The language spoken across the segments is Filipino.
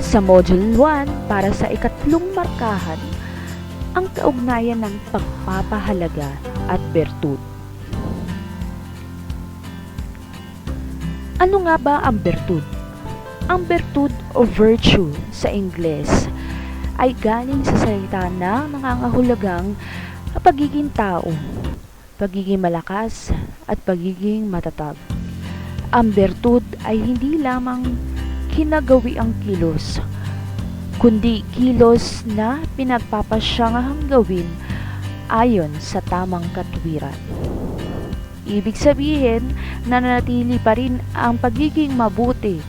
Sa Module 1, para sa ikatlong markahan, ang kaugnayan ng pagpapahalaga at bertud. Ano nga ba ang bertud? Ang bertud o virtue sa Ingles ay galing sa salita na nangangahulugang pagiging tao, pagiging malakas at pagiging matatag. Ang bertud ay hindi lamang kinagawi ang kilos, kundi kilos na pinagpapasyang gawin ayon sa tamang katwiran. Ibig sabihin, nananatili pa rin ang pagiging mabuti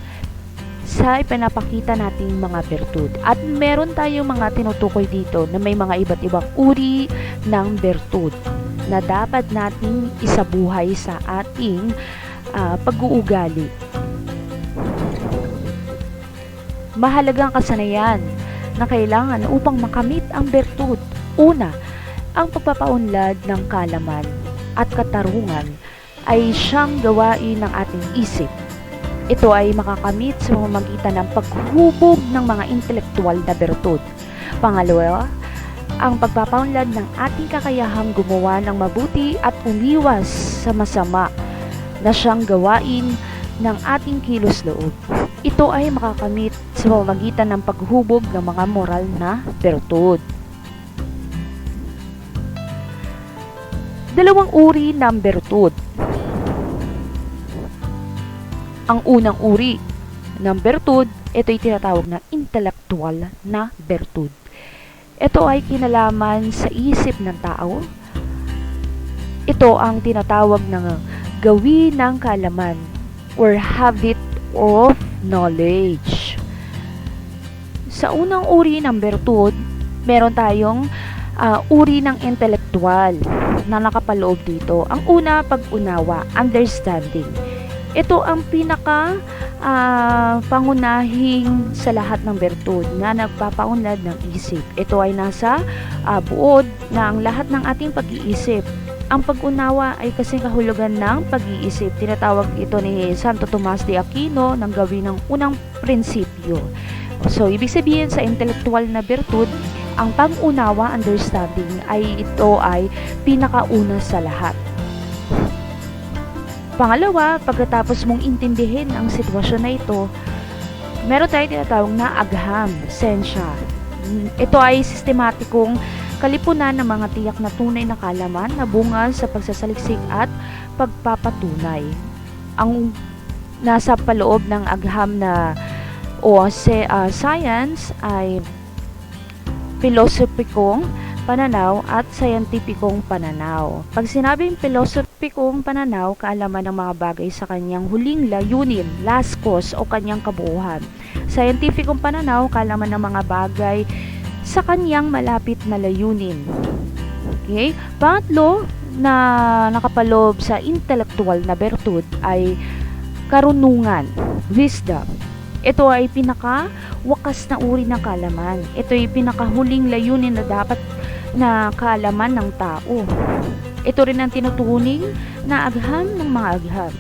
sa ipinapakita nating mga bertud. At meron tayong mga tinutukoy dito na may mga iba't ibang uri ng bertud na dapat nating isabuhay sa ating uh, pag-uugali. Mahalagang kasanayan na kailangan upang makamit ang bertud. Una, ang pagpapaunlad ng kalaman at katarungan ay siyang gawain ng ating isip. Ito ay makakamit sa pamamagitan ng paghubog ng mga intelektual na bertud. Pangalawa, ang pagpapaunlad ng ating kakayahang gumawa ng mabuti at umiwas sa masama na siyang gawain ng ating kilos loob. Ito ay makakamit sa pamamagitan ng paghubog ng mga moral na bertud. Dalawang uri ng bertud. Ang unang uri ng bertud, ito ay tinatawag na intelektual na bertud. Ito ay kinalaman sa isip ng tao. Ito ang tinatawag ng gawin ng kalaman or habit of knowledge. Sa unang uri ng bertud, meron tayong uh, uri ng intelektual na nakapaloob dito. Ang una, pag-unawa, understanding. Ito ang pinaka uh, pangunahing sa lahat ng bertud na nagpapaunlad ng isip. Ito ay nasa uh, buod ang lahat ng ating pag-iisip. Ang pag-unawa ay kasing kahulugan ng pag-iisip. Tinatawag ito ni Santo Tomas de Aquino ng gawin ng unang prinsipyo. So, ibig sabihin sa intelektual na bertud, ang pag-unawa, understanding, ay ito ay pinakauna sa lahat. Pangalawa, pagkatapos mong intindihin ang sitwasyon na ito, meron tayong tinatawag na agham, sensya. Ito ay sistematikong kalipunan ng mga tiyak na tunay na kalaman na bunga sa pagsasaliksik at pagpapatunay. Ang nasa paloob ng agham na o se, uh, science ay filosopikong pananaw at scientificong pananaw. Pag sinabing filosopikong pananaw, kaalaman ng mga bagay sa kanyang huling layunin, last cause o kanyang kabuuhan. Scientificong pananaw, kaalaman ng mga bagay sa kanyang malapit na layunin. Okay? Pangatlo na nakapalob sa intellectual na bertud ay karunungan, wisdom. Ito ay pinaka wakas na uri ng kalaman. Ito ay pinakahuling layunin na dapat na kaalaman ng tao. Ito rin ang tinutuning na agham ng mga agham.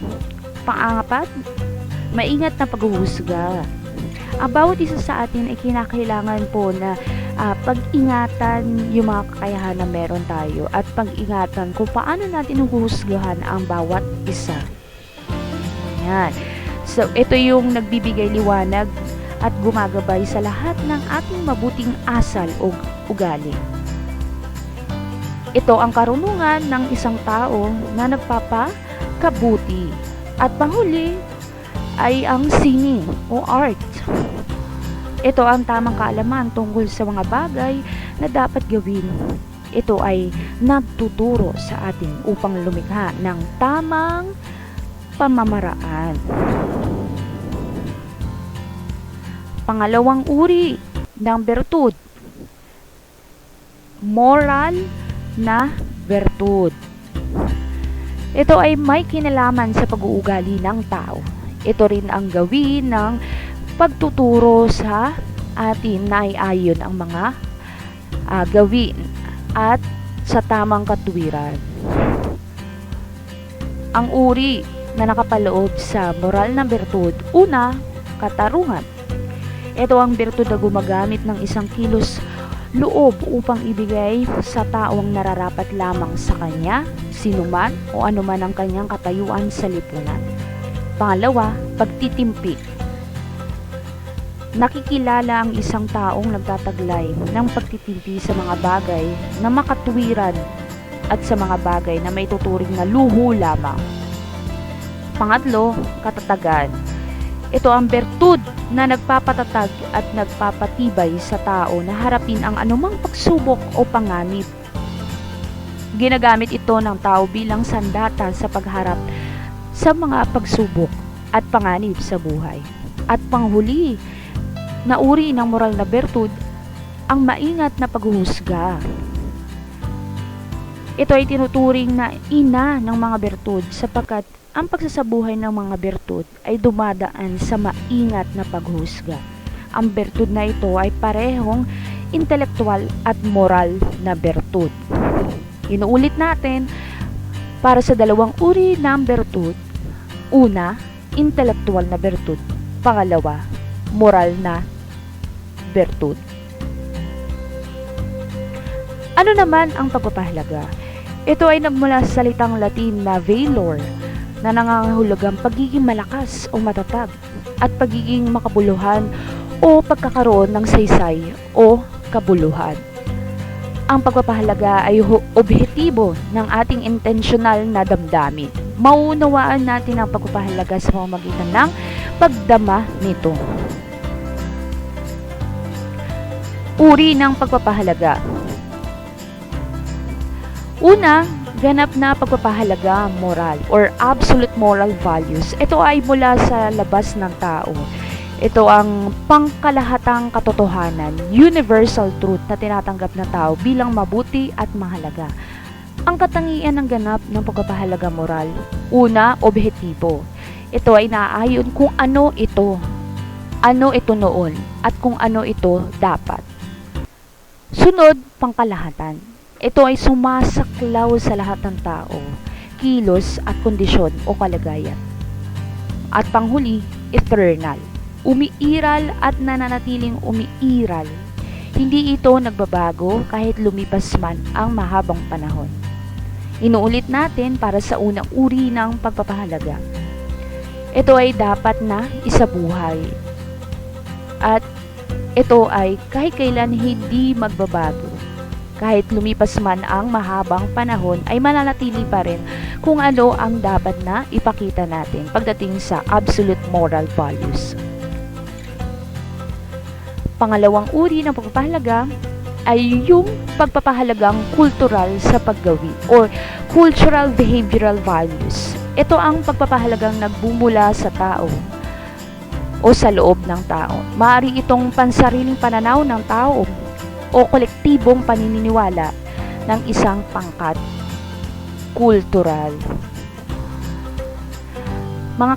Pangangapat, maingat na paghuhusga. Ang bawat isa sa atin ay kinakailangan po na uh, pag-ingatan yung mga kakayahan na meron tayo at pag-ingatan kung paano natin huhusgahan ang bawat isa. Yan. So, ito yung nagbibigay liwanag at gumagabay sa lahat ng ating mabuting asal o ugali. Ito ang karunungan ng isang tao na nagpapakabuti. At panghuli ay ang sining o art. Ito ang tamang kaalaman tungkol sa mga bagay na dapat gawin. Ito ay nagtuturo sa atin upang lumikha ng tamang pamamaraan. Pangalawang uri ng bertud, moral na bertud. Ito ay may kinalaman sa pag-uugali ng tao. Ito rin ang gawin ng pagtuturo sa atin na ay ayon ang mga uh, gawin at sa tamang katwiran. Ang uri na nakapaloob sa moral na bertud, una, katarungan Ito ang bertud na gumagamit ng isang kilos loob upang ibigay sa taong nararapat lamang sa kanya, sinuman o anuman ang kanyang katayuan sa lipunan. Pangalawa, pagtitimpi. Nakikilala ang isang taong nagtataglay ng pagtitimpi sa mga bagay na makatuwiran at sa mga bagay na may tuturing na luho lamang. Pangatlo, katatagan. Ito ang bertud na nagpapatatag at nagpapatibay sa tao na harapin ang anumang pagsubok o panganib. Ginagamit ito ng tao bilang sandata sa pagharap sa mga pagsubok at panganib sa buhay. At panghuli, na uri ng moral na bertud, ang maingat na paghuhusga. Ito ay tinuturing na ina ng mga bertud sapagkat ang pagsasabuhay ng mga bertud ay dumadaan sa maingat na paghusga. Ang bertud na ito ay parehong intelektual at moral na bertud. Inuulit natin para sa dalawang uri ng bertud. Una, intelektual na bertud. Pangalawa, moral na bertud. Ano naman ang pagpapahalaga? Ito ay nagmula sa salitang Latin na valor na nangangahulugang pagiging malakas o matatag at pagiging makabuluhan o pagkakaroon ng saysay o kabuluhan. Ang pagpapahalaga ay objektibo ng ating intentional na damdamin. Mauunawaan natin ang pagpapahalaga sa pamamagitan ng pagdama nito. Uri ng pagpapahalaga Una, ganap na pagpapahalaga moral or absolute moral values. Ito ay mula sa labas ng tao. Ito ang pangkalahatang katotohanan, universal truth na tinatanggap ng tao bilang mabuti at mahalaga. Ang katangian ng ganap ng pagpapahalaga moral, una, objektibo. Ito ay naaayon kung ano ito, ano ito noon, at kung ano ito dapat. Sunod, pangkalahatan. Ito ay sumasaklaw sa lahat ng tao, kilos at kondisyon o kalagayan. At panghuli, eternal. Umiiral at nananatiling umiiral. Hindi ito nagbabago kahit lumipas man ang mahabang panahon. Inuulit natin para sa unang uri ng pagpapahalaga. Ito ay dapat na isabuhay. At ito ay kahit kailan hindi magbabago kahit lumipas man ang mahabang panahon ay mananatili pa rin kung ano ang dapat na ipakita natin pagdating sa absolute moral values. Pangalawang uri ng pagpapahalaga ay yung pagpapahalagang kultural sa paggawi or cultural behavioral values. Ito ang pagpapahalagang nagbumula sa tao o sa loob ng tao. Maaari itong pansariling pananaw ng tao o kolektibong paniniwala ng isang pangkat kultural. Mga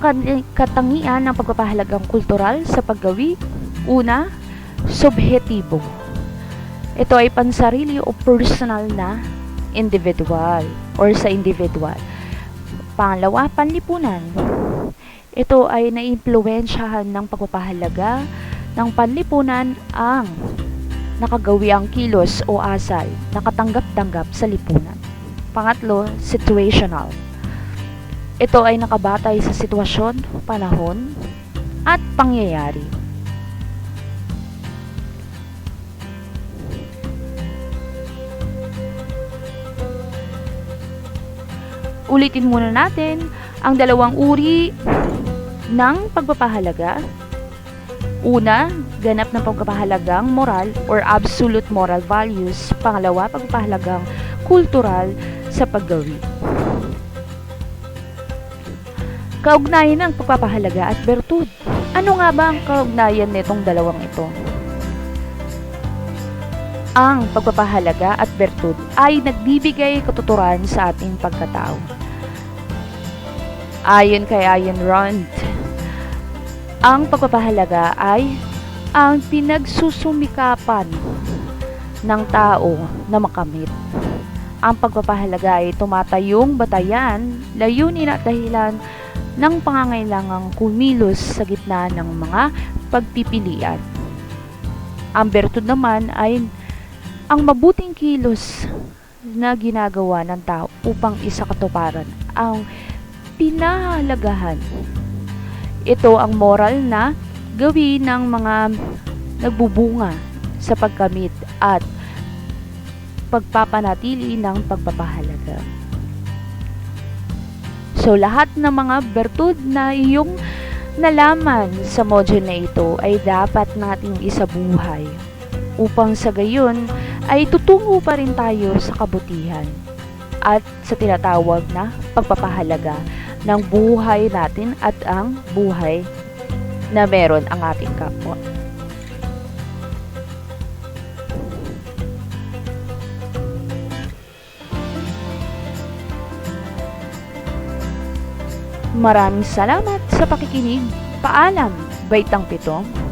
katangian ng pagpapahalagang kultural sa paggawi, una, subjetibo. Ito ay pansarili o personal na individual or sa individual. Pangalawa, panlipunan. Ito ay naimpluwensyahan ng pagpapahalaga ng panlipunan ang nakagawi ang kilos o asal, nakatanggap-tanggap sa lipunan. Pangatlo, situational. Ito ay nakabatay sa sitwasyon, panahon, at pangyayari. Ulitin muna natin ang dalawang uri ng pagpapahalaga. Una, ganap ng pagpapahalagang moral or absolute moral values. Pangalawa, pagpapahalagang kultural sa paggawi. Kaugnayan ng pagpapahalaga at bertud. Ano nga ba ang kaugnayan nitong dalawang ito? Ang pagpapahalaga at bertud ay nagbibigay katuturan sa ating pagkatao. Ayon kay Ayn Rand, ang pagpapahalaga ay ang pinagsusumikapan ng tao na makamit. Ang pagpapahalaga ay tumatayong batayan, layunin at dahilan ng pangangailangang kumilos sa gitna ng mga pagpipilian. Ang bertud naman ay ang mabuting kilos na ginagawa ng tao upang isakatuparan ang pinahalagahan. Ito ang moral na gawin ng mga nagbubunga sa pagkamit at pagpapanatili ng pagpapahalaga. So lahat ng mga bertud na iyong nalaman sa module na ito ay dapat nating isabuhay upang sa gayon ay tutungo pa rin tayo sa kabutihan at sa tinatawag na pagpapahalaga ng buhay natin at ang buhay na meron ang ating kapwa. Maraming salamat sa pakikinig. Paalam, Baitang Pitong